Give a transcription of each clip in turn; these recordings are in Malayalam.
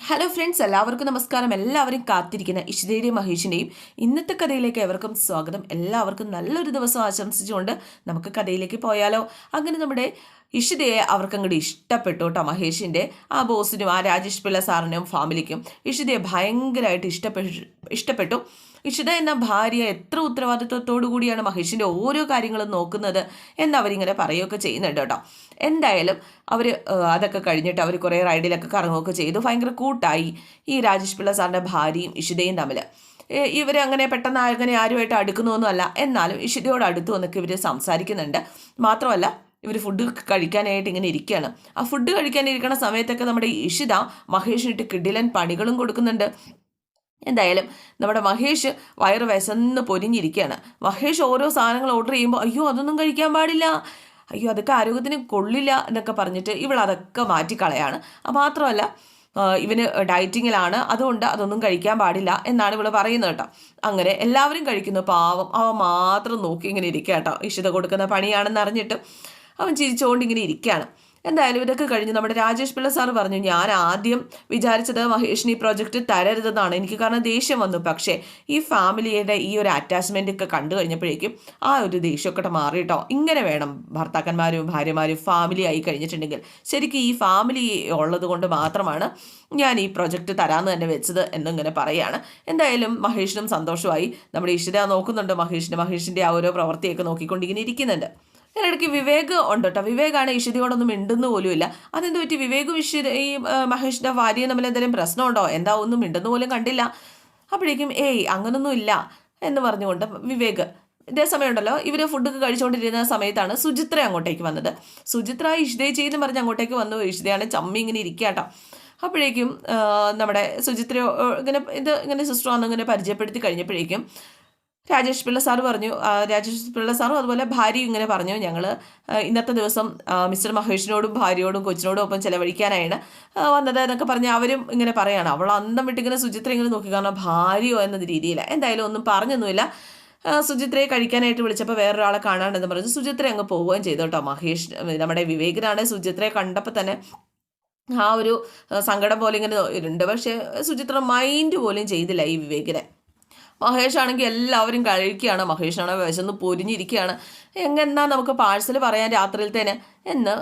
ഹലോ ഫ്രണ്ട്സ് എല്ലാവർക്കും നമസ്കാരം. എല്ലാവരും കാത്തിരിക്കുന്ന ഇഷിതയുടെയും മഹേഷിന്റെയും ഇന്നത്തെ കഥയിലേക്ക് എവർക്കും സ്വാഗതം. എല്ലാവർക്കും നല്ലൊരു ദിവസം ആശംസിച്ചുകൊണ്ട് നമുക്ക് കഥയിലേക്ക് പോയാലോ. അങ്ങനെ നമ്മുടെ ഇഷിതയെ അവർക്ക് അങ്ങോട്ട് ഇഷ്ടപ്പെട്ടു കേട്ടോ മഹേഷിന്റെ ആ ബോസിനും ആ രാജേഷ് പിള്ള സാറിനും ഫാമിലിക്കും. ഇഷിതയെ ഭയങ്കരമായിട്ട് ഇഷ്ടപ്പെട്ടു ഇഷ്ടപ്പെട്ടു. ഇഷിത എന്ന ഭാര്യ എത്ര ഉത്തരവാദിത്വത്തോടു കൂടിയാണ് മഹേഷിന്റെ ഓരോ കാര്യങ്ങളും നോക്കുന്നത് എന്ന് അവരിങ്ങനെ പറയുകയൊക്കെ ചെയ്യുന്നുണ്ട് കേട്ടോ. എന്തായാലും അവർ അതൊക്കെ കഴിഞ്ഞിട്ട് അവർ കുറേ റൈഡിലൊക്കെ കറങ്ങുകയൊക്കെ ചെയ്തു. ഭയങ്കര കൂട്ടായി ഈ രാജേഷ് പിള്ള സാറിന്റെ ഭാര്യയും ഇഷിതയും തമ്മിൽ. ഇവർ അങ്ങനെ പെട്ടെന്ന് അങ്ങനെ ആരുമായിട്ട് അടുക്കുന്നൊന്നുമല്ല എന്നാലും ഇഷിതയോട് അടുത്ത് വന്നൊക്കെ ഇവർ സംസാരിക്കുന്നുണ്ട്. മാത്രമല്ല ഇവർ ഫുഡ് കഴിക്കാനായിട്ട് ഇങ്ങനെ ഇരിക്കുകയാണ്. ആ ഫുഡ് കഴിക്കാനിരിക്കുന്ന സമയത്തൊക്കെ നമ്മുടെ ഇഷിത മഹേഷിനിട്ട് കിഡിലൻ പണികളും കൊടുക്കുന്നുണ്ട്. എന്തായാലും നമ്മുടെ മഹേഷ് വയറ് വിശന്ന് പൊരിഞ്ഞിരിക്കുകയാണ്. മഹേഷ് ഓരോ സാധനങ്ങൾ ഓർഡർ ചെയ്യുമ്പോൾ അയ്യോ അതൊന്നും കഴിക്കാൻ പാടില്ല. അയ്യോ അതൊക്കെ ആരോഗ്യത്തിന് കൊള്ളില്ല എന്നൊക്കെ പറഞ്ഞിട്ട് ഇവൾ അതൊക്കെ മാറ്റിക്കളയാണ്. മാത്രമല്ല ഇവന് ഡയറ്റിങ്ങിലാണ്. അതുകൊണ്ട് അതൊന്നും കഴിക്കാൻ പാടില്ല എന്നാണ് ഇവൾ പറയുന്നത് കേട്ടോ. അങ്ങനെ എല്ലാവരും കഴിക്കുന്നു. പാവം. അവൻ മാത്രം നോക്കി ഇങ്ങനെ ഇരിക്കുക കേട്ടോ. ഇഷിത കൊടുക്കുന്ന പണിയാണെന്ന് അറിഞ്ഞിട്ട് അവൻ ചിരിച്ചുകൊണ്ട് ഇങ്ങനെ ഇരിക്കുകയാണ്. എന്തായാലും ഇതൊക്കെ കഴിഞ്ഞ് നമ്മുടെ രാജേഷ് പിള്ള സാർ പറഞ്ഞു ഞാൻ ആദ്യം വിചാരിച്ചത് മഹേഷിന് ഈ പ്രോജക്റ്റ് തരരുതെന്നാണ്. എനിക്ക് കാരണം ദേഷ്യം വന്നു. പക്ഷേ ഈ ഫാമിലിയുടെ ഈ ഒരു അറ്റാച്ച്മെന്റ് ഒക്കെ കണ്ടു കഴിഞ്ഞപ്പോഴേക്കും ആ ഒരു ദേഷ്യമൊക്കെ മാറിയിട്ടോ ഇങ്ങനെ വേണം ഭർത്താക്കന്മാരും ഭാര്യമാരും ഫാമിലി ആയി കഴിഞ്ഞിട്ടുണ്ടെങ്കിൽ. ശരിക്കും ഈ ഫാമിലി ഉള്ളത് കൊണ്ട് മാത്രമാണ് ഞാൻ ഈ പ്രൊജക്റ്റ് തരാമെന്ന് തന്നെ വെച്ചത് എന്നിങ്ങനെ പറയുകയാണ് എന്തായാലും മഹേഷിനും സന്തോഷമായി. നമ്മുടെ ഇഷിത നോക്കുന്നുണ്ട് മഹേഷിന്. മഹേഷിന്റെ ആ ഓരോ പ്രവൃത്തിയൊക്കെ നോക്കിക്കൊണ്ടിങ്ങനെ ഇരിക്കുന്നുണ്ട്. ഇതിനിടയ്ക്ക് വിവേക് ഉണ്ട് കേട്ടോ വിവേകാണ് ഈശ്വരിയോടൊന്നും മിണ്ടുന്നു പോലുമില്ല. അതെന്ത് പറ്റി? വിവേകും ഈശ്വര ഈ മഹേഷിന്റെ ഭാര്യയും തമ്മിൽ എന്തെങ്കിലും പ്രശ്നമുണ്ടോ? എന്താ ഒന്നും മിണ്ടുന്നു പോലും കണ്ടില്ല. അപ്പോഴേക്കും ഏയ് അങ്ങനൊന്നും ഇല്ല എന്ന് പറഞ്ഞുകൊണ്ട് വിവേക് ഇതേ സമയമുണ്ടല്ലോ. ഇവർ ഫുഡൊക്കെ കഴിച്ചുകൊണ്ടിരുന്ന സമയത്താണ് സുചിത്ര അങ്ങോട്ടേക്ക് വന്നത്. സുചിത്ര ഇഷ്തേ എന്ന് പറഞ്ഞ് അങ്ങോട്ടേക്ക് വന്നു. ഇഷ്ടയാണ് ചമ്മി ഇങ്ങനെ ഇരിക്കാട്ടോ അപ്പോഴേക്കും നമ്മുടെ സുചിത്ര ഇങ്ങനെ ഇത് ഇങ്ങനെ സിസ്റ്റർ വന്ന് ഇങ്ങനെ പരിചയപ്പെടുത്തി കഴിഞ്ഞപ്പോഴേക്കും രാജേഷ് പിള്ള സാർ പറഞ്ഞു രാജേഷ് പിള്ള സാറും അതുപോലെ ഭാര്യയും ഇങ്ങനെ പറഞ്ഞു. ഞങ്ങൾ ഇന്നത്തെ ദിവസം മിസ്റ്റർ മഹേഷിനോടും ഭാര്യയോടും കൊച്ചിനോടും ഒപ്പം ചിലവഴിക്കാനാണ് വന്നത് എന്നൊക്കെ പറഞ്ഞ് അവരും ഇങ്ങനെ പറയാണ്. അവൾ അന്തം വിട്ടിങ്ങനെ സുചിത്ര ഇങ്ങനെ നോക്കി കാരണം ഭാര്യയോ എന്ന രീതിയിൽ എന്തായാലും ഒന്നും പറഞ്ഞൊന്നുമില്ല. സുചിത്രയെ കഴിക്കാനായിട്ട് വിളിച്ചപ്പോൾ വേറൊരാളെ കാണാണ്ടെന്ന് പറഞ്ഞു. സുചിത്ര അങ്ങ് പോവുകയും ചെയ്തു കേട്ടോ. മഹേഷ് നമ്മുടെ വിവേകിനാണ് സുചിത്രയെ കണ്ടപ്പോൾ തന്നെ ആ ഒരു സങ്കടം പോലെ ഇങ്ങനെ ഉണ്ട് പക്ഷേ സുചിത്ര മൈൻഡ് പോലും ചെയ്തില്ല ഈ വിവേകിനെ. മഹേഷ് ആണെങ്കിൽ എല്ലാവരും കഴിക്കുകയാണ്. മഹേഷാണ് വിശന്ന് പൊരിഞ്ഞിരിക്കുകയാണ്. എങ്ങെന്നാ നമുക്ക് പാഴ്സൽ പറയാൻ രാത്രിയിലത്തേന് എന്ന്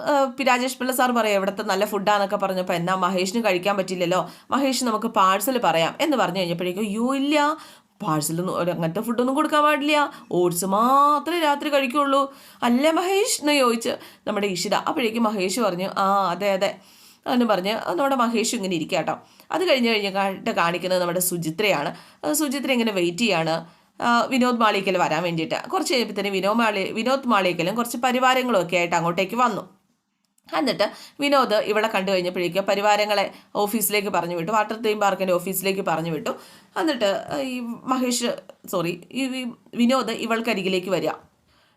രാജേഷ് പിള്ള സാർ പറയാം ഇവിടുത്തെ നല്ല ഫുഡാന്നൊക്കെ പറഞ്ഞപ്പോൾ എന്നാ മഹേഷിന് കഴിക്കാൻ പറ്റില്ലല്ലോ. മഹേഷ് നമുക്ക് പാഴ്സൽ പറയാം. എന്ന് പറഞ്ഞു കഴിഞ്ഞപ്പോഴേക്കും അയ്യോ ഇല്ല. പാഴ്സലൊന്നും അങ്ങനത്തെ ഫുഡൊന്നും കൊടുക്കാൻ പാടില്ല. ഓട്സ് മാത്രമേ രാത്രി കഴിക്കുള്ളൂ. അല്ല മഹേഷ് എന്ന് ചോദിച്ച് നമ്മുടെ ഇഷിത അപ്പോഴേക്കും മഹേഷ് പറഞ്ഞു ആ അതെ അതെ. എന്ന് പറഞ്ഞ് നമ്മുടെ മഹേഷ് ഇങ്ങനെ ഇരിക്കാം കേട്ടോ അത് കഴിഞ്ഞ് കഴിഞ്ഞിട്ട് കാണിക്കുന്നത് നമ്മുടെ സുചിത്രയാണ്. സുചിത്ര ഇങ്ങനെ വെയിറ്റ് ചെയ്യാണ്. വിനോദ് മാളിക്കൽ വരാൻ വേണ്ടിയിട്ട്. കുറച്ച് കഴിയുമ്പോൾ തന്നെ വിനോദ് മാളി വിനോദ് മാളിക്കലും കുറച്ച് പരിവാരങ്ങളും ഒക്കെ ആയിട്ട് അങ്ങോട്ടേക്ക് വന്നു. എന്നിട്ട് വിനോദ് ഇവിടെ കണ്ടു കഴിഞ്ഞപ്പോഴേക്കും പരിവാരങ്ങളെ ഓഫീസിലേക്ക് പറഞ്ഞു വിട്ടു. വാട്ടർ തീം പാർക്കിന്റെ ഓഫീസിലേക്ക് പറഞ്ഞു വിട്ടു. എന്നിട്ട് ഈ മഹേഷ് സോറി ഈ വിനോദ് ഇവൾക്കരികിലേക്ക് വരിക.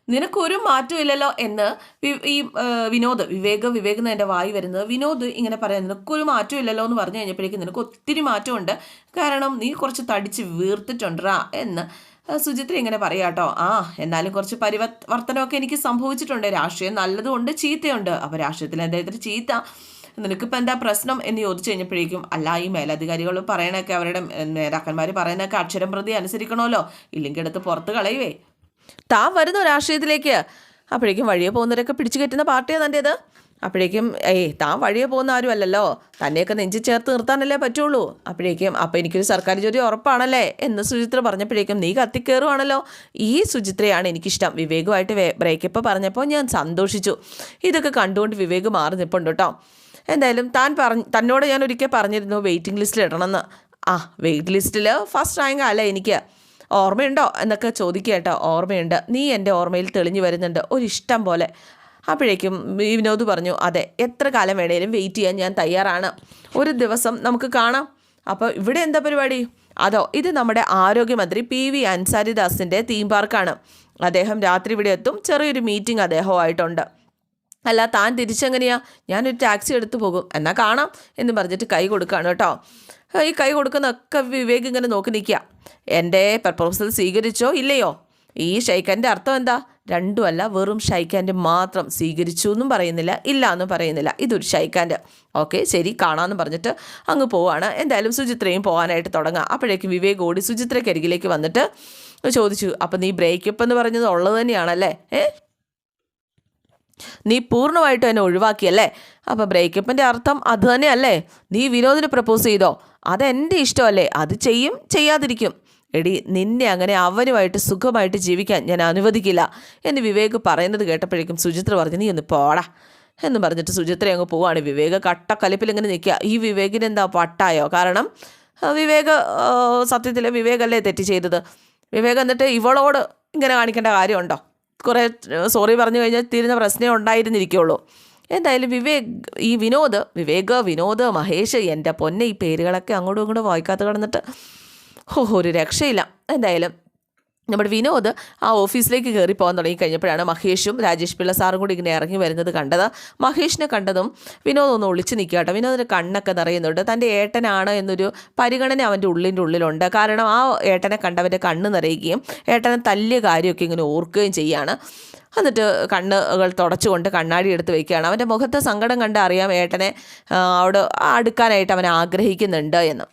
നിനക്കൊരു മാറ്റമില്ലല്ലോ എന്ന് ഈ വിനോദ് വിവേക വിവേക് എന്ന് എന്റെ വായി വരുന്നത് വിനോദ് ഇങ്ങനെ പറയാം നിനക്കൊരു മാറ്റമില്ലല്ലോ എന്ന് പറഞ്ഞു കഴിഞ്ഞപ്പോഴേക്കും നിനക്ക് ഒത്തിരി മാറ്റമുണ്ട്. കാരണം നീ കുറച്ച് തടിച്ച് വീർത്തിട്ടുണ്ടാ എന്ന് സുചിത്ര ഇങ്ങനെ പറയാട്ടോ ആ എന്നാലും കുറച്ച് പരിവർത്തനമൊക്കെ എനിക്ക് സംഭവിച്ചിട്ടുണ്ട്. രാഷ്ട്രീയം നല്ലതുകൊണ്ട് ചീത്തയുണ്ട്. അപ്പോൾ രാഷ്ട്രീയത്തിൽ എന്തായാലും ചീത്ത. നിനക്കിപ്പോൾ എന്താ പ്രശ്നം? എന്ന് ചോദിച്ചു കഴിഞ്ഞപ്പോഴേക്കും അല്ല ഈ മേലധികാരികൾ പറയണൊക്കെ അവരുടെ നേതാക്കന്മാർ പറയുന്നൊക്കെ അക്ഷരം പ്രതി അനുസരിക്കണമല്ലോ. ഇല്ലെങ്കിൽ എടുത്ത് പുറത്ത് കളയുവേ. താൻ വരുന്ന രാഷ്ട്രീയത്തിലേക്ക് അപ്പോഴേക്കും വഴിയെ പോകുന്നവരൊക്കെ പിടിച്ചു കെട്ടുന്ന പാർട്ടിയാണ് തന്റേത്. അപ്പോഴേക്കും ഏയ് താൻ വഴിയെ പോകുന്ന ആരുമല്ലല്ലോ. തന്നെയൊക്കെ നെഞ്ചി ചേർത്ത് നിർത്താനല്ലേ പറ്റുള്ളൂ. അപ്പോഴേക്കും അപ്പോൾ എനിക്കൊരു സർക്കാർ ജോലി ഉറപ്പാണല്ലേ? എന്ന് സുചിത്ര പറഞ്ഞപ്പോഴേക്കും നീ കത്തിക്കയറുവാണല്ലോ ഈ സുചിത്രയാണ് എനിക്കിഷ്ടം. വിവേകുമായിട്ട് ബ്രേക്കപ്പ് പറഞ്ഞപ്പോൾ ഞാൻ സന്തോഷിച്ചു. ഇതൊക്കെ കണ്ടുകൊണ്ട് വിവേക് മാറി നിൽപ്പുണ്ട് കേട്ടോ. എന്തായാലും താൻ പറഞ്ഞ് തന്നോട് ഞാൻ ഒരിക്കൽ പറഞ്ഞിരുന്നു വെയിറ്റിംഗ് ലിസ്റ്റിൽ ഇടണമെന്ന് ആ വെയിറ്റ് ലിസ്റ്റിൽ ഫസ്റ്റ് റാങ്ക് അല്ലേ എനിക്ക്. ഓർമ്മയുണ്ടോ എന്നൊക്കെ ചോദിക്കുക കേട്ടോ. ഓർമ്മയുണ്ട്. നീ എന്റെ ഓർമ്മയിൽ തെളിഞ്ഞു വരുന്നുണ്ട്. ഒരു ഇഷ്ടം പോലെ. അപ്പോഴേക്കും വിനോദ് പറഞ്ഞു അതെ എത്ര കാലം വേണേലും വെയിറ്റ് ചെയ്യാൻ ഞാൻ തയ്യാറാണ്. ഒരു ദിവസം നമുക്ക് കാണാം. അപ്പോൾ ഇവിടെ എന്താ പരിപാടി? അതോ ഇത് നമ്മുടെ ആരോഗ്യമന്ത്രി പി വി അൻസാരിദാസിന്റെ തീം പാർക്കാണ് അദ്ദേഹം രാത്രി ഇവിടെ എത്തും. ചെറിയൊരു മീറ്റിംഗ് അദ്ദേഹമായിട്ടുണ്ട് അല്ല താൻ തിരിച്ചെങ്ങനെയാ? ഞാനൊരു ടാക്സി എടുത്തു പോകും. എന്നാൽ കാണാം എന്ന് പറഞ്ഞിട്ട് കൈ കൊടുക്കുകയാണ് കേട്ടോ. ഈ കൈ കൊടുക്കുന്നൊക്കെ വിവേക് ഇങ്ങനെ നോക്കി നിൽക്കുക. എന്റെ പ്രപ്പോസൽ സ്വീകരിച്ചോ? ഇല്ലയോ? ഈ ഷൈഖാന്റെ അർത്ഥം എന്താ? രണ്ടുമല്ല വെറും ഷൈക്കാന്റെ മാത്രം സ്വീകരിച്ചു എന്നും പറയുന്നില്ല ഇല്ല എന്നും പറയുന്നില്ല. ഇതൊരു ഷൈക്കാന്റെ ഓക്കെ ശരി കാണാമെന്ന് പറഞ്ഞിട്ട് അങ്ങ് പോവാണ്. എന്തായാലും സുചിത്രയും പോകാനായിട്ട് തുടങ്ങാം. അപ്പോഴേക്കും വിവേക് ഓടി സുചിത്രയ്ക്ക് അരികിലേക്ക് വന്നിട്ട് ചോദിച്ചു അപ്പം നീ ബ്രേക്കപ്പ് എന്ന് പറഞ്ഞത് ഉള്ളത് തന്നെയാണല്ലേ? ഏ? നീ പൂർണമായിട്ടും എന്നെ ഒഴിവാക്കിയല്ലേ? അപ്പോൾ ബ്രേക്കപ്പിന്റെ അർത്ഥം അത് തന്നെയല്ലേ? നീ വിനോദിന് പ്രപ്പോസ് ചെയ്തോ? അതെന്റെ ഇഷ്ടമല്ലേ? അത് ചെയ്യും ചെയ്യാതിരിക്കും. എടി നിന്നെ അങ്ങനെ അവനുമായിട്ട് സുഖമായിട്ട് ജീവിക്കാൻ ഞാൻ അനുവദിക്കില്ല. എന്ന് വിവേക് പറയുന്നത് കേട്ടപ്പോഴേക്കും സുചിത്ര പറഞ്ഞു നീ ഒന്ന് പോടാ. എന്ന് പറഞ്ഞിട്ട് സുചിത്ര അങ്ങ് പോവാണ്. വിവേക് കട്ടക്കലിപ്പിൽ ഇങ്ങനെ നിൽക്കുക. ഈ വിവേകിന് എന്താ പട്ടായോ കാരണം വിവേക് സത്യത്തിൽ വിവേകല്ലേ തെറ്റ് ചെയ്തത്? വിവേക് എന്നിട്ട് ഇവളോട് ഇങ്ങനെ കാണിക്കേണ്ട കാര്യമുണ്ടോ? കുറേ സോറി പറഞ്ഞു കഴിഞ്ഞാൽ തീരുന്ന പ്രശ്നമേ ഉണ്ടായിരുന്നിരിക്കുള്ളൂ. എന്തായാലും വിവേക് ഈ വിനോദ് വിവേക് വിനോദ് മഹേഷ് എന്റെ പൊന്നെ ഈ പേരുകളൊക്കെ അങ്ങോട്ടും ഇങ്ങോട്ടും വായിക്കാത്ത കിടന്നിട്ട് ഓ ഒരു രക്ഷയില്ല. എന്തായാലും നമ്മുടെ വിനോദ് ആ ഓഫീസിലേക്ക് കയറി പോകാൻ തുടങ്ങി കഴിഞ്ഞപ്പോഴാണ് മഹേഷും രാജേഷ് പിള്ള സാറും കൂടി ഇങ്ങനെ ഇറങ്ങി വരുന്നത് കണ്ടത്. മഹേഷിനെ കണ്ടതും വിനോദ് ഒന്ന് ഒളിച്ചു നിൽക്കുക കേട്ടോ. വിനോദിന്റെ കണ്ണൊക്കെ നിറയുന്നുണ്ട്. തന്റെ ഏട്ടനാണ് എന്നൊരു പരിഗണന അവന്റെ ഉള്ളിന്റെ ഉള്ളിലുണ്ട്. കാരണം ആ ഏട്ടനെ കണ്ടവന്റെ കണ്ണ് നിറയുകയും ഏട്ടനെ തല്ലിയ കാര്യമൊക്കെ ഇങ്ങനെ ഓർക്കുകയും ചെയ്യാണ്. എന്നിട്ട് കണ്ണുകൾ തുടച്ചുകൊണ്ട് കണ്ണാടി എടുത്ത് വയ്ക്കുകയാണ് അവന്റെ മുഖത്തെ സങ്കടം കണ്ട് അറിയാം ഏട്ടനെ അവിടെ അടുക്കാനായിട്ട് അവൻ ആഗ്രഹിക്കുന്നുണ്ട് എന്ന്.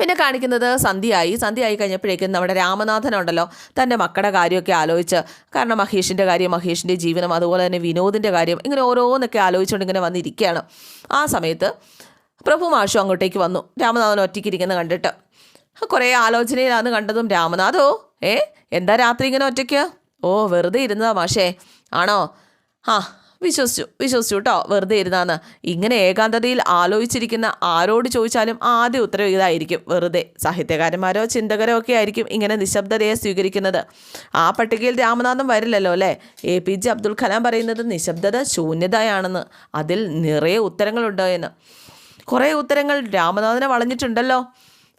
പിന്നെ കാണിക്കുന്നത് സന്ധ്യയായി. സന്ധ്യയായി കഴിഞ്ഞപ്പോഴേക്കും നമ്മുടെ രാമനാഥനുണ്ടല്ലോ. തന്റെ മക്കളുടെ കാര്യമൊക്കെ ആലോചിച്ച് കാരണം മഹേഷിന്റെ കാര്യം മഹേഷിന്റെ ജീവനം അതുപോലെ തന്നെ വിനോദിന്റെ കാര്യം ഇങ്ങനെ ഓരോന്നൊക്കെ ആലോചിച്ചുകൊണ്ട് ഇങ്ങനെ വന്നിരിക്കുകയാണ്. ആ സമയത്ത് പ്രഭു മാഷു അങ്ങോട്ടേക്ക് വന്നു. രാമനാഥൻ ഒറ്റയ്ക്കിരിക്കുന്ന കണ്ടിട്ട്. കുറേ ആലോചനയിലാണ് കണ്ടതും രാമനാഥോ ഏ എന്താ രാത്രി ഇങ്ങനെ ഒറ്റയ്ക്ക്? ഓ വെറുതെ ഇരുന്നതാ മാഷേ. ആണോ? ആ വിശ്വസിച്ചു വിശ്വസിച്ചു കേട്ടോ വെറുതെ ഇരുന്നാന്ന്. ഇങ്ങനെ ഏകാന്തതയിൽ ആലോചിച്ചിരിക്കുന്ന ആരോട് ചോദിച്ചാലും ആദ്യ ഉത്തരവ് ഇതായിരിക്കും. വെറുതെ. സാഹിത്യകാരന്മാരോ ചിന്തകരോ ഒക്കെ ആയിരിക്കും ഇങ്ങനെ നിശബ്ദതയെ സ്വീകരിക്കുന്നത്. ആ പട്ടികയിൽ രാമനാഥൻ വരില്ലല്ലോ അല്ലേ? A P J Abdul Kalam പറയുന്നത് നിശബ്ദത ശൂന്യതയാണെന്ന്. അതിൽ നിറയെ ഉത്തരങ്ങളുണ്ടോ എന്ന്. കുറേ ഉത്തരങ്ങൾ രാമനാഥനെ വളഞ്ഞിട്ടുണ്ടല്ലോ.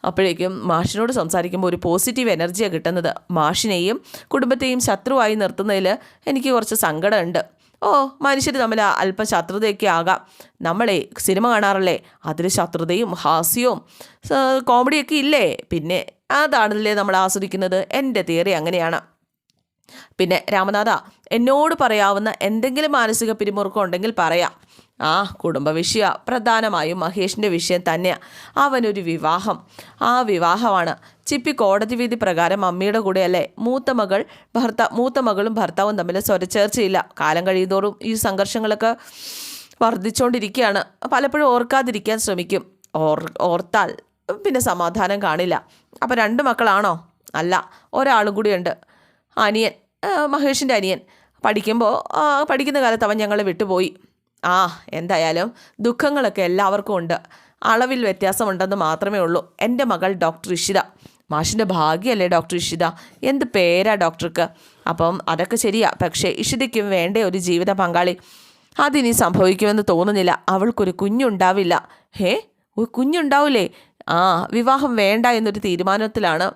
അപ്പോഴേക്കും മാഷിനോട് സംസാരിക്കുമ്പോൾ ഒരു പോസിറ്റീവ് എനർജിയാണ് കിട്ടുന്നത്. മാഷിനെയും കുടുംബത്തെയും ശത്രുവായി നിർത്തുന്നതിൽ എനിക്ക് കുറച്ച് സങ്കടമുണ്ട്. ഓ മനുഷ്യർ തമ്മിൽ അല്പം ശത്രുതയൊക്കെ ആകാം. നമ്മളെ സിനിമ കാണാറല്ലേ? അതിൽ ശത്രുതയും ഹാസ്യവും കോമഡിയൊക്കെ ഇല്ലേ? പിന്നെ അതാണല്ലേ നമ്മൾ ആസ്വദിക്കുന്നത്? എന്റെ തിയറി അങ്ങനെയാണ്. പിന്നെ രാമനാഥ എന്നോട് പറയാവുന്ന എന്തെങ്കിലും മാനസിക പിരിമുറുക്കം ഉണ്ടെങ്കിൽ പറയാം. ആ കുടുംബ വിഷയ പ്രധാനമായും മഹേഷിന്റെ വിഷയം തന്നെയാണ് അവനൊരു വിവാഹം. ആ വിവാഹമാണ്. ചിപ്പി കോടതി വിധി പ്രകാരം അമ്മയുടെ കൂടെയല്ലേ? മൂത്ത മകൾ ഭർത്ത മൂത്ത മകളും ഭർത്താവും തമ്മിൽ സ്വരച്ചേർച്ചയില്ല. കാലം കഴിയുന്തോറും ഈ സംഘർഷങ്ങളൊക്കെ വർദ്ധിച്ചുകൊണ്ടിരിക്കുകയാണ് പലപ്പോഴും ഓർക്കാതിരിക്കാൻ ശ്രമിക്കും. ഓർ ഓർത്താൽ പിന്നെ സമാധാനം കാണില്ല. അപ്പോൾ രണ്ട് മക്കളാണോ? അല്ല ഒരാളും കൂടിയുണ്ട്. അനിയൻ മഹേഷിന്റെ അനിയൻ. പഠിക്കുമ്പോൾ പഠിക്കുന്ന കാലത്ത് അവൻ ഞങ്ങളെ വിട്ടുപോയി. ആ എന്തായാലും ദുഃഖങ്ങളൊക്കെ എല്ലാവർക്കും ഉണ്ട്. അളവിൽ വ്യത്യാസമുണ്ടെന്ന് മാത്രമേ ഉള്ളൂ. എന്റെ മകൾ ഡോക്ടർ ഇഷിത. മാഷിന്റെ ഭാഗ്യമല്ലേ ഡോക്ടർ ഇഷിത? എന്ത് പേരാ ഡോക്ടർക്ക്? അപ്പം അതൊക്കെ ശരിയാ. പക്ഷേ ഇഷിതയ്ക്കും വേണ്ടേ ഒരു ജീവിത പങ്കാളി. അതിനി സംഭവിക്കുമെന്ന് തോന്നുന്നില്ല. അവൾക്കൊരു കുഞ്ഞുണ്ടാവില്ല. ഹേ ഒരു കുഞ്ഞുണ്ടാവില്ലേ ആ വിവാഹം വേണ്ട എന്നൊരു തീരുമാനത്തിലാണ്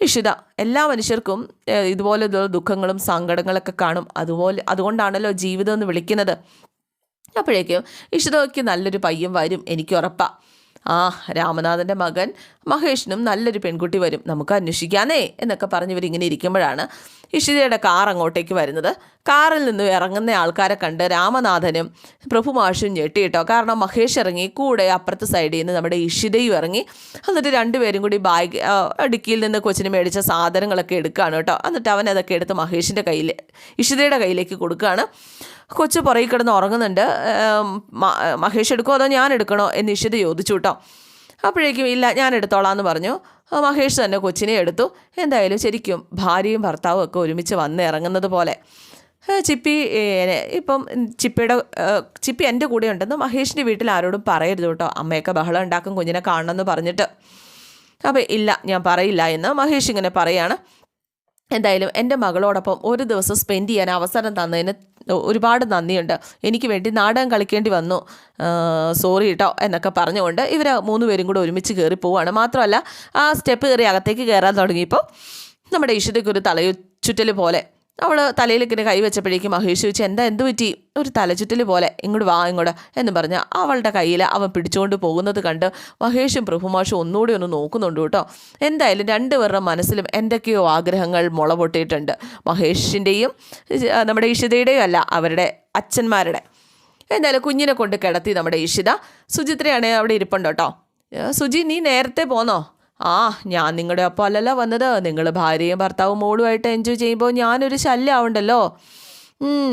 ഇഷിത. എല്ലാ മനുഷ്യർക്കും ഇതുപോലെ ദുഃഖങ്ങളും സങ്കടങ്ങളൊക്കെ കാണും. അതുപോലെ അതുകൊണ്ടാണല്ലോ ജീവിതം എന്ന് വിളിക്കുന്നത്. അപ്പോഴേക്കും ഇഷിതയ്ക്ക് നല്ലൊരു പയ്യൻ വരും എനിക്ക് ഉറപ്പാ. ആ രാമനാഥന്റെ മകൻ മഹേഷിനും നല്ലൊരു പെൺകുട്ടി വരും നമുക്ക് അന്വേഷിക്കാനേ എന്നൊക്കെ പറഞ്ഞ് ഇവരിങ്ങനെ ഇരിക്കുമ്പോഴാണ് ഇഷിതയുടെ കാർ അങ്ങോട്ടേക്ക് വരുന്നത്. കാറിൽ നിന്ന് ഇറങ്ങുന്ന ആൾക്കാരെ കണ്ട് രാമനാഥനും പ്രഭുമാഷും ഞെട്ടിയിട്ടോ. കാരണം മഹേഷ് ഇറങ്ങി കൂടെ അപ്പുറത്തെ സൈഡിൽ നിന്ന് നമ്മുടെ ഇഷിതയും ഇറങ്ങി. എന്നിട്ട് രണ്ടുപേരും കൂടി ബാഗ് ഇടുക്കിയിൽ നിന്ന് കൊച്ചിന് മേടിച്ച സാധനങ്ങളൊക്കെ എടുക്കുകയാണ് കേട്ടോ. എന്നിട്ട് അവൻ അതൊക്കെ എടുത്ത് മഹേഷിന്റെ കയ്യിൽ ഇഷിതയുടെ കയ്യിലേക്ക് കൊടുക്കുകയാണ് കൊച്ചു പുറകിൽ കിടന്ന് ഉറങ്ങുന്നുണ്ട്. മഹേഷ് എടുക്കുമോ അതോ ഞാൻ എടുക്കണോ എന്ന് ഇഷിത ചോദിച്ചു കേട്ടോ. അപ്പോഴേക്കും ഇല്ല ഞാൻ എടുത്തോളാം എന്ന് പറഞ്ഞു മഹേഷ് തന്നെ കൊച്ചിനെ എടുത്തു. എന്തായാലും ശരിക്കും ഭാര്യയും ഭർത്താവും ഒക്കെ ഒരുമിച്ച് വന്ന് ഇറങ്ങുന്നത് പോലെ. ചിപ്പി ഇപ്പം ചിപ്പിയുടെ ചിപ്പി എന്റെ കൂടെ ഉണ്ടെന്ന് മഹേഷിന്റെ വീട്ടിൽ ആരോടും പറയരുത് കേട്ടോ. അമ്മയൊക്കെ ബഹളം ഉണ്ടാക്കും കുഞ്ഞിനെ കാണണമെന്ന് പറഞ്ഞിട്ട്. അപ്പോൾ ഇല്ല ഞാൻ പറയില്ല എന്ന് മഹേഷ് ഇങ്ങനെ പറയാണ്. എന്തായാലും എന്റെ മകളോടൊപ്പം ഒരു ദിവസം സ്പെൻഡ് ചെയ്യാൻ അവസരം തന്നതിന് ഒരുപാട് നന്ദിയുണ്ട്. എനിക്ക് വേണ്ടി നാടകം കളിക്കേണ്ടി വന്നു. സോറി കേട്ടോ എന്നൊക്കെ പറഞ്ഞുകൊണ്ട് ഇവർ മൂന്ന് പേരും കൂടെ ഒരുമിച്ച് കയറി പോവുകയാണ് മാത്രമല്ല ആ സ്റ്റെപ്പ് കയറി അകത്തേക്ക് കയറാൻ തുടങ്ങിയപ്പോൾ നമ്മുടെ ഈശ്വരക്കൊരു തലയു ചുറ്റൽ പോലെ അവൾ തലയിൽ ഇങ്ങനെ കൈവച്ചപ്പോഴേക്കും മഹേഷ് ചോദിച്ചു എന്താ എന്ത് പറ്റി? ഒരു തലചുറ്റൽ പോലെ ഇങ്ങോട്ട് വാ ഇങ്ങോട്ട് എന്ന് പറഞ്ഞ് അവളുടെ കയ്യിൽ അവൻ പിടിച്ചുകൊണ്ട് പോകുന്നത് കണ്ട് മഹേഷും പ്രഭുമാഷും ഒന്നുകൂടി ഒന്ന് നോക്കുന്നുണ്ട് കേട്ടോ. എന്തായാലും രണ്ടുപേരുടെ മനസ്സിലും എന്തൊക്കെയോ ആഗ്രഹങ്ങൾ മുള പൊട്ടിയിട്ടുണ്ട് മഹേഷിന്റെയും നമ്മുടെ ഇഷിതയുടെയും അല്ല അവരുടെ അച്ഛന്മാരുടെ. എന്തായാലും കുഞ്ഞിനെ കൊണ്ട് കിടത്തി നമ്മുടെ ഇഷിത. സുചിത്രയാണെങ്കിൽ അവിടെ ഇരിപ്പുണ്ട് കേട്ടോ. സുജി നീ നേരത്തെ പോന്നോ? ആ ഞാൻ നിങ്ങളുടെ ഒപ്പം അല്ലല്ലോ വന്നത്. നിങ്ങൾ ഭാര്യയും ഭർത്താവും മോളുമായിട്ട് എൻജോയ് ചെയ്യുമ്പോൾ ഞാനൊരു ശല്യം ആവണ്ടല്ലോ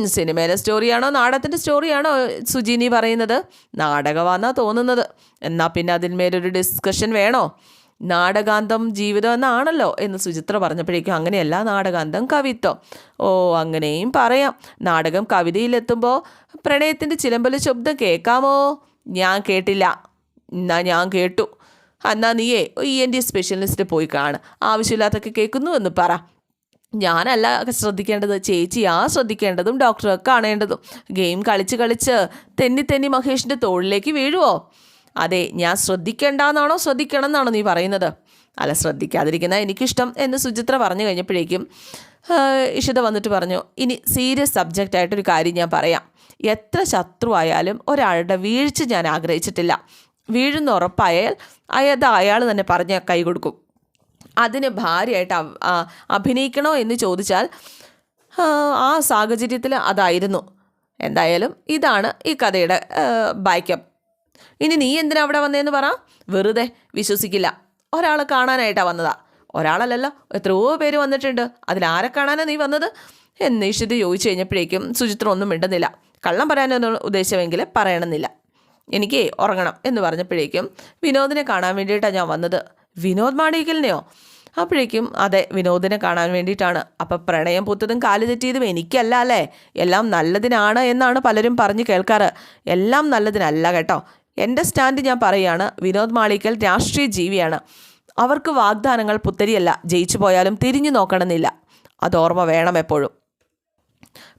സിനിമയിലെ സ്റ്റോറിയാണോ നാടകത്തിന്റെ സ്റ്റോറിയാണോ സുജിനി പറയുന്നത്? നാടകമാണെന്നാണ് തോന്നുന്നത്. എന്നാൽ പിന്നെ അതിന്മേലൊരു ഡിസ്കഷൻ വേണോ? നാടകാന്തം ജീവിതം എന്നാണല്ലോ എന്ന് സുചിത്ര പറഞ്ഞപ്പോഴേക്കും അങ്ങനെയല്ല നാടകാന്തം കവിത്വം. ഓ അങ്ങനെയും പറയാം. നാടകം കവിതയിലെത്തുമ്പോൾ പ്രണയത്തിന്റെ ചിലമ്പല ശബ്ദം കേൾക്കാമോ? ഞാൻ കേട്ടില്ല. എന്നാ ഞാൻ കേട്ടു. എന്നാ നീയേ ഇ എൻ ഡി സ്പെഷ്യലിസ്റ്റ് പോയി കാണ്. ആവശ്യമില്ലാത്തൊക്കെ കേൾക്കുന്നു എന്ന് പറ. ഞാനല്ല ശ്രദ്ധിക്കേണ്ടത് ചേച്ചി ആ ശ്രദ്ധിക്കേണ്ടതും ഡോക്ടറെ കാണേണ്ടതും. ഗെയിം കളിച്ച് കളിച്ച് തെന്നി തെന്നി മഹേഷിന്റെ തോളിലേക്ക് വീഴുവോ? അതെ ഞാൻ ശ്രദ്ധിക്കേണ്ടെന്നാണോ ശ്രദ്ധിക്കണം എന്നാണോ നീ പറയുന്നത്? അല്ല ശ്രദ്ധിക്കാതിരിക്കുന്ന എനിക്കിഷ്ടം എന്ന് സുചിത്ര പറഞ്ഞു കഴിഞ്ഞപ്പോഴേക്കും ഇഷിത വന്നിട്ട് പറഞ്ഞു ഇനി സീരിയസ് സബ്ജക്റ്റ് ആയിട്ടൊരു കാര്യം ഞാൻ പറയാം. എത്ര ശത്രുവായാലും ഒരാളുടെ വീഴ്ച ഞാൻ ആഗ്രഹിച്ചിട്ടില്ല. വീഴുന്ന ഉറപ്പായാൽ അത് അയാൾ തന്നെ പറഞ്ഞ് കൈ കൊടുക്കും. അതിന് ഭാര്യയായിട്ട് അഭിനയിക്കണോ എന്ന് ചോദിച്ചാൽ ആ, സാഹചര്യത്തിൽ അതായിരുന്നു. എന്തായാലും ഇതാണ് ഈ കഥയുടെ ബാക്കപ്പ് ഇനി നീ എന്തിനാ അവിടെ വന്നതെന്ന് പറ? വെറുതെ വിശ്വസിക്കില്ല. ഒരാളെ കാണാനായിട്ടാണ് വന്നതാ. ഒരാളല്ലല്ലോ. എത്രയോ പേര് വന്നിട്ടുണ്ട്. അതിലാരെ കാണാനാണ് നീ വന്നത്? എന്ന് ചോദിച്ചു കഴിഞ്ഞപ്പോഴേക്കും സുചിത്രം ഒന്നും മിണ്ടുന്നില്ല. കള്ളം പറയാനൊന്നും ഉദ്ദേശമെങ്കിൽ പറയണമെന്നില്ല. എനിക്ക് ഉറങ്ങണം എന്ന് പറഞ്ഞപ്പോഴേക്കും വിനോദിനെ കാണാൻ വേണ്ടിയിട്ടാണ് ഞാൻ വന്നത്. വിനോദ് മാടിക്കലിനെയോ അപ്പോഴേക്കും അതെ വിനോദിനെ കാണാൻ വേണ്ടിയിട്ടാണ്. അപ്പം പ്രണയം പൂത്തതും കാൽ തെറ്റിയതും എനിക്കല്ല അല്ലേ? എല്ലാം നല്ലതിനാണ് എന്നാണ് പലരും പറഞ്ഞു കേൾക്കാറ്. എല്ലാം നല്ലതിനല്ല കേട്ടോ. എന്റെ സ്റ്റാൻഡ് ഞാൻ പറയുകയാണ് വിനോദ് മാളിക്കൽ രാഷ്ട്രീയ ജീവിയാണ്. അവർക്ക് വാഗ്ദാനങ്ങൾ പുത്തരിയല്ല. ജയിച്ചു പോയാലും തിരിഞ്ഞു നോക്കണമെന്നില്ല. അത് ഓർമ്മ വേണം എപ്പോഴും.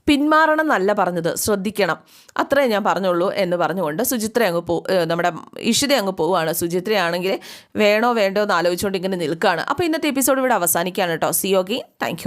പിന്മാറണം എന്നല്ല പറഞ്ഞത്. ശ്രദ്ധിക്കണം. അത്രേ ഞാൻ പറഞ്ഞുള്ളൂ എന്ന് പറഞ്ഞുകൊണ്ട് സുചിത്ര അങ്ങ് പോ നമ്മുടെ ഇഷിത അങ്ങ് പോവുകയാണ്. സുചിത്രയാണെങ്കിൽ വേണോ വേണ്ടോ എന്ന് ആലോചിച്ചുകൊണ്ട് ഇങ്ങനെ നിൽക്കുകയാണ്. അപ്പോൾ ഇന്നത്തെ എപ്പിസോഡ് ഇവിടെ അവസാനിക്കുകയാണ് കേട്ടോ. സി യോഗി താങ്ക്